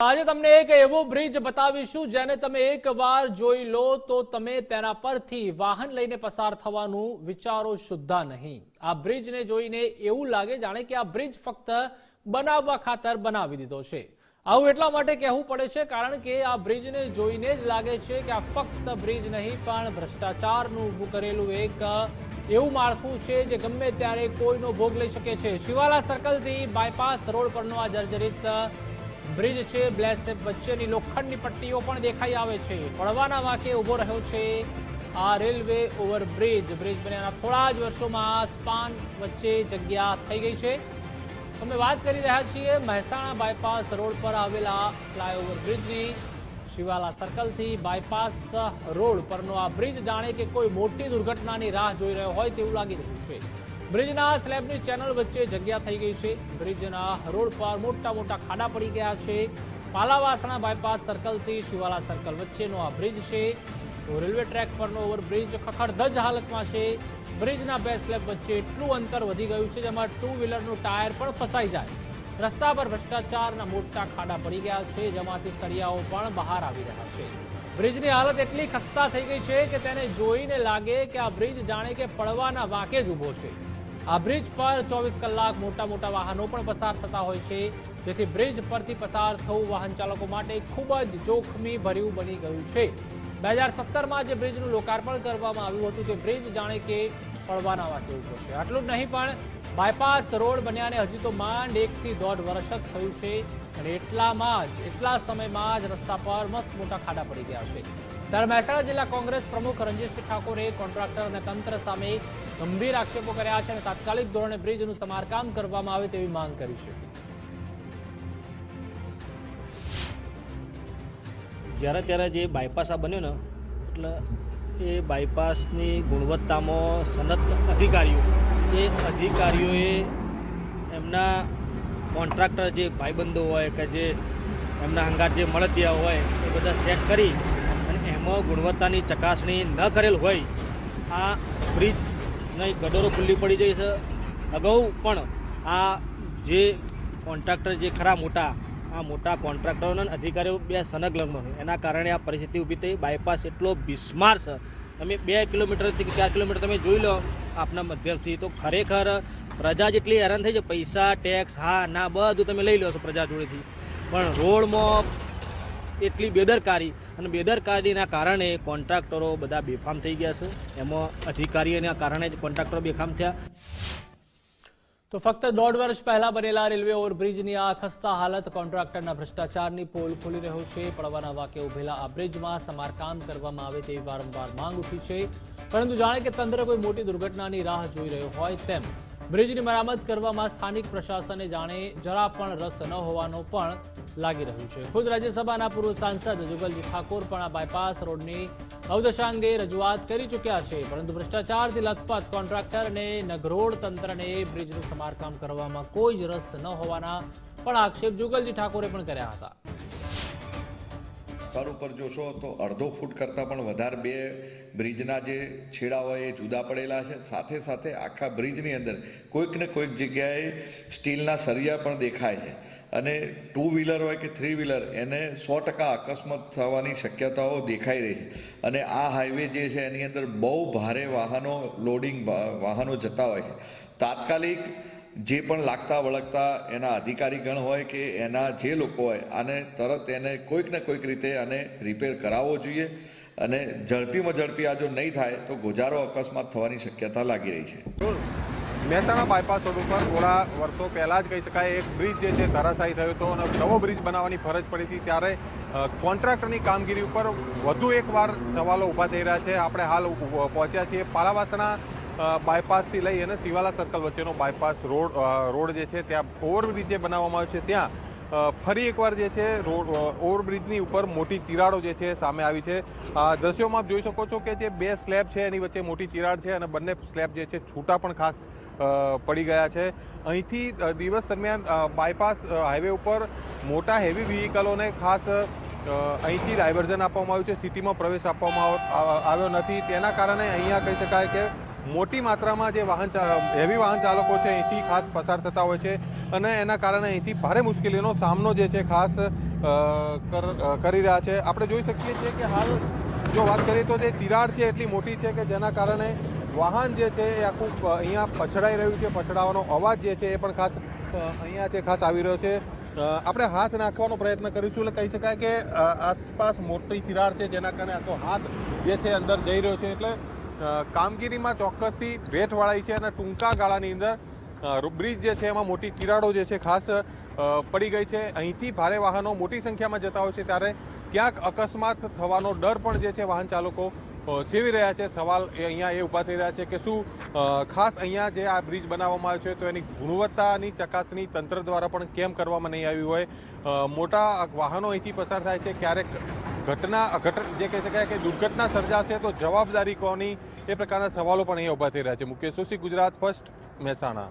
આજે તમને એક એવો બ્રિજ બતાવીશું જેને તમે એકવાર જોઈ લો તો તમે તેના પરથી વાહન લઈને પસાર થવાનું વિચારો સુદ્ધા નહીં. આ બ્રિજને જોઈને એવું લાગે જાણે કે આ બ્રિજ ફક્ત બનાવવા ખાતર બનાવી દીધો છે. આવું એટલા માટે કહેવું પડે છે કારણ કે આ બ્રિજને જોઈને જ લાગે છે કે આ ફક્ત બ્રિજ નહીં, પણ ભ્રષ્ટાચારનું ઊભું કરેલું એક એવું માળખું છે જે ગમે ત્યારે કોઈનો ભોગ લઈ શકે છે. શિવાલા સર્કલથી બાયપાસ રોડ પરનો આ જર્જરિત બ્રિજ છે બ્લેસેપ વચ્ચેની લોખંડની પટ્ટીઓ પણ દેખાઈ આવે છે. પડવાના વાંકે ઊભો રહ્યો છે આ રેલવે ઓવરબ્રિજ. બ્રિજ બન્યાના થોડા જ વર્ષોમાં સ્પાન વચ્ચે જગ્યા થઈ ગઈ છે. અમે વાત કરી રહ્યા છીએ મહેસાણા બાયપાસ રોડ પર આવેલા ફ્લાયઓવર બ્રિજની. શિવાલા સર્કલથી બાયપાસ રોડ પરનો આ બ્રિજ જાણે કે કોઈ મોટી દુર્ઘટનાની રાહ જોઈ રહ્યો હોય તેવું લાગી રહ્યું છે. બ્રિજના સ્લેબની ચેનલ વચ્ચે જગ્યા થઈ ગઈ છે. બ્રિજના રોડ પર મોટા મોટા ખાડા પડી ગયા છે. પાલાવાસણા બાયપાસ સર્કલથી શિવાલા સર્કલ વચ્ચેનો આ બ્રિજ છે. રેલવે ટ્રેક પરનો ઓવરબ્રિજ ખખડધજ હાલતમાં છે. બ્રિજના બે સ્લેબ વચ્ચે એટલું અંતર વધી ગયું છે જેમાં ટુ વ્હીલરનું ટાયર પણ ફસાઈ જાય. રસ્તા પર ભ્રષ્ટાચારના મોટા ખાડા પડી ગયા છે, જેમાંથી સળિયાઓ પણ બહાર આવી રહ્યા છે. બ્રિજની હાલત એટલી ખસ્તા થઈ ગઈ છે કે તેને જોઈને લાગે કે આ બ્રિજ જાણે કે પડવાના વાકે જ ઊભો છે. આ બ્રિજ પર ચોવીસ કલાક મોટા મોટા વાહનો પણ પસાર થતા હોય છે. જેથી બ્રિજ પરથી પસાર થવું વાહન ચાલકો માટે ખૂબ જ જોખમી ભર્યું બની ગયું છે. બે હજાર સત્તરમાં જે બ્રિજનું લોકાર્પણ કરવામાં આવ્યું હતું, તે બ્રિજ જાણે કે પડવાના વાંકે ઊભો છે. આટલું જ નહીં, પણ બાયપાસ રોડ બન્યાને હજી તો માંડ એકથી દોઢ વર્ષ જ થયું છે. અને એટલામાં જ, એટલા સમયમાં જ રસ્તા પર મસ્ત મોટા ખાડા પડી ગયા છે. ત્યારે મહેસાણા જિલ્લા કોંગ્રેસ પ્રમુખ રણજીતસિંહ ઠાકોરે કોન્ટ્રાક્ટર અને તંત્ર સામે ગંભીર આક્ષેપો કર્યા છે અને તાત્કાલિક ધોરણે બ્રિજનું સમારકામ કરવામાં આવે તેવી માંગ કરી છે. જ્યારે ત્યારે જે બાયપાસ આ બન્યો ને, એટલે એ બાયપાસની ગુણવત્તામાં સનત અધિકારીઓ, એ અધિકારીઓએ એમના કોન્ટ્રાક્ટર જે ભાઈબંધો હોય કે જે એમના હંગાર જે મળતિયા હોય, એ બધા સેટ કરી અને ગુણવત્તાની ચકાસણી ન કરેલ હોય, આ બ્રિજની ગડોરો ખુલ્લી પડી જાય છે. અગાઉ પણ આ જે કોન્ટ્રાક્ટર જે ખરા મોટા, આ મોટા કોન્ટ્રાક્ટરોના અધિકારીઓ બે સનગલગ્ન છે. એના કારણે આ પરિસ્થિતિ ઊભી થઈ. બાયપાસ એટલો બિસ્માર છે. તમે બે કિલોમીટરથી ચાર કિલોમીટર તમે જોઈ લો આપના મધ્યમથી. તો ખરેખર પ્રજા જેટલી હેરાન થઈ છે, પૈસા ટેક્સ હા, ના, બધું તમે લઈ લો છો પ્રજા જોડેથી. પણ રોડમાં એટલી બેદરકારી અને બેદરકારીના કારણે કોન્ટ્રાક્ટરો બધા બેફામ થઈ ગયા છે. એમાં અધિકારીઓના કારણે જ કોન્ટ્રાક્ટરો બેફામ થયા. તો ફક્ત દોઢ વર્ષ પહેલા બનેલા રેલવે ઓવરબ્રિજની આ ખસ્તા હાલત કોન્ટ્રાક્ટરના ભ્રષ્ટાચારની પોલ ખોલી રહ્યો છે. પડવાના વાકે ઉભેલા આ બ્રિજમાં સમારકામ કરવામાં આવે તેવી વારંવાર માંગ ઉઠી છે. પરંતુ જાણે કે તંત્ર કોઈ મોટી દુર્ઘટનાની રાહ જોઈ રહ્યો હોય તેમ બ્રિજની મરામત કરવામાં સ્થાનિક પ્રશાસને જાણે જરા પણ રસ ન હોવાનો પણ લાગી રહ્યું છે. ખુદ રાજ્યસભાના પૂર્વ સાંસદ જુગલજી ઠાકોર પણ આ બાયપાસ રોડની અવદશા અંગે રજૂઆત કરી ચૂક્યા છે. પરંતુ ભ્રષ્ટાચારથી લખપત કોન્ટ્રાક્ટર અને નગરોડ તંત્રને બ્રિજનું સમારકામ કરવામાં કોઈ જ રસ ન હોવાના પણ આક્ષેપ જુગલજી ઠાકોરે પણ કર્યા હતા. સ્થળ ઉપર જોશો તો અડધો ફૂટ કરતાં પણ વધારે બે બ્રિજના જે છેડા હોય એ જુદા પડેલા છે. સાથે સાથે આખા બ્રિજની અંદર કોઈક ને કોઈક જગ્યાએ સ્ટીલના સરિયા પણ દેખાય છે. અને ટુ વ્હીલર હોય કે થ્રી વ્હીલર એને સો ટકા અકસ્માત થવાની શક્યતાઓ દેખાઈ રહી છે. અને આ હાઈવે જે છે એની અંદર બહુ ભારે વાહનો લોડિંગ વાહનો જતા હોય છે. તાત્કાલિક જે પણ લાગતા વળગતા એના અધિકારીગણ હોય કે એના જે લોકો હોય, આને તરત એને કોઈક ને કોઈક રીતે આને રિપેર કરાવવો જોઈએ અને ઝડપીમાં ઝડપી આ જો નહીં થાય તો ગુજારો અકસ્માત થવાની શક્યતા લાગી રહી છે. મહેસાણા બાયપાસ રોડ ઉપર થોડા વર્ષો પહેલાં જ કહી શકાય એક બ્રિજ જે છે ધરાશાયી થયો હતો અને નવો બ્રિજ બનાવવાની ફરજ પડી હતી ત્યારે કોન્ટ્રાક્ટરની કામગીરી ઉપર વધુ એકવાર સવાલો ઊભા થઈ રહ્યા છે. આપણે હાલ પહોંચ્યા છીએ પાલાવાસણા બાયપાસથી લઈ અને શિવાલા સર્કલ વચ્ચેનો બાયપાસ રોડ રોડ જે છે ત્યાં ઓવરબ્રિજ જે બનાવવામાં આવ્યો છે, ત્યાં ફરી એકવાર જે છે રોડ ઓવરબ્રિજની ઉપર મોટી તિરાડો જે છે સામે આવી છે. આ દ્રશ્યોમાં આપ જોઈ શકો છો કે જે બે સ્લેબ છે એની વચ્ચે મોટી તિરાડ છે અને બંને સ્લેબ જે છે છૂટા પણ ખાસ પડી ગયા છે. અહીંથી દિવસ દરમિયાન બાયપાસ હાઇવે ઉપર મોટા હેવી વ્હીકલોને ખાસ અહીંથી ડાયવર્ઝન આપવામાં આવ્યું છે. સિટીમાં પ્રવેશ આપવામાં આવ- આવ્યો નથી. તેના કારણે અહીંયા કહી શકાય કે મોટી માત્રામાં જે વાહન હેવી વાહન ચાલકો છે, અહીંથી ખાસ પસાર થતા હોય છે. અને એના કારણે અહીંથી ભારે મુશ્કેલીનો સામનો જે છે ખાસ કર- રહ્યા છે. આપણે જોઈ શકીએ છીએ કે હાલ જો વાત કરીએ તો જે તિરાડ છે એટલી મોટી છે કે જેના કારણે વાહન જે છે એ આખું અહીંયા પછડાઈ રહ્યું છે. પછડાવાનો અવાજ જે છે એ પણ ખાસ અહીંયા છે ખાસ આવી રહ્યો છે. આપણે હાથ નાખવાનો પ્રયત્ન કરીશું એટલે કહી શકાય કે આસપાસ મોટી તિરાડ છે જેના કારણે આખો હાથ જે છે અંદર જઈ રહ્યો છે. એટલે કામગીરીમાં ચોક્કસથી વેઠ વળાઈ છે અને ટૂંકા ગાળાની અંદર બ્રિજ જે છે એમાં મોટી તિરાડો જે છે ખાસ પડી ગઈ છે. અહીંથી ભારે વાહનો મોટી સંખ્યામાં જતા હોય છે ત્યારે ક્યાંક અકસ્માત થવાનો ડર પણ જે છે વાહન ચાલકો સેવી રહ્યા છે. સવાલ એ અહીંયા એ ઊભા થઈ રહ્યા છે કે શું ખાસ અહીંયા જે આ બ્રિજ બનાવવામાં આવ્યો છે તો એની ગુણવત્તાની ચકાસણી તંત્ર દ્વારા પણ કેમ કરવામાં નહીં આવી હોય? મોટા વાહનો અહીંથી પસાર થાય છે. ક્યારેક ઘટના, ઘટ, જે કહી શકાય કે દુર્ઘટના સર્જાશે તો જવાબદારી કોની? એ પ્રકારના સવાલો પણ અહીંયા ઊભા થઈ રહ્યા છે. મુકેશ સુશી ગુજરાત ફર્સ્ટ, મહેસાણા.